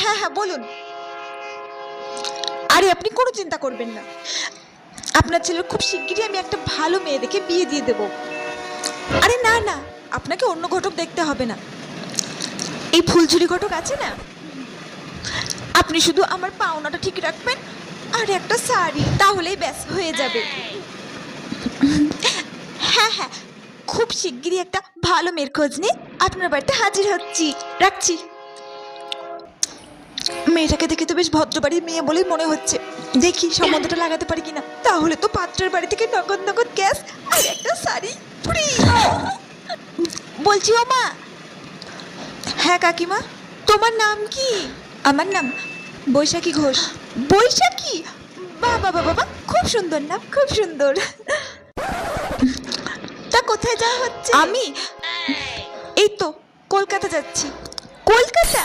হ্যাঁ হ্যাঁ বলুন। আরে, আপনি কোনো চিন্তা করবেন না। আপনার ছেলের খুব শিগগিরই আমি একটা ভালো মেয়ে দেখে বিয়ে দিয়ে দেব। আরে, না না, আপনাকে অন্য ঘটক দেখতে হবে না। এই ফুলঝুরি ঘটক আছে না? আপনি শুধু আমার পাওনাটা ঠিক রাখবেন, আর একটা শাড়ি, তাহলেই ব্যাস হয়ে যাবে। হ্যাঁ হ্যাঁ খুব শিগগিরই একটা ভালো মেয়ের খোঁজ নিয়ে আপনার বাড়িতে হাজির হচ্ছি। রাখছি। মেয়েটাকে দেখে তো বেশ ভদ্রবাড়ির মেয়ে বলেই মনে হচ্ছে। দেখি সম্বন্ধটা লাগাতে পারি কিনা। তাহলে তো পাত্রের বাড়ি থেকে নগদ নগদ গ্যাস আর একটা শাড়ি ফ্রি বলছি ও মা। হ্যাঁ কাকিমা? তোমার নাম কি? আমার নাম বৈশাখী ঘোষ। বৈশাখী? বাবা বাবা বাবা খুব সুন্দর নাম খুব সুন্দর। তা কোথায় যাওয়া হচ্ছে? আমি? এই তো কলকাতা যাচ্ছি। কলকাতা?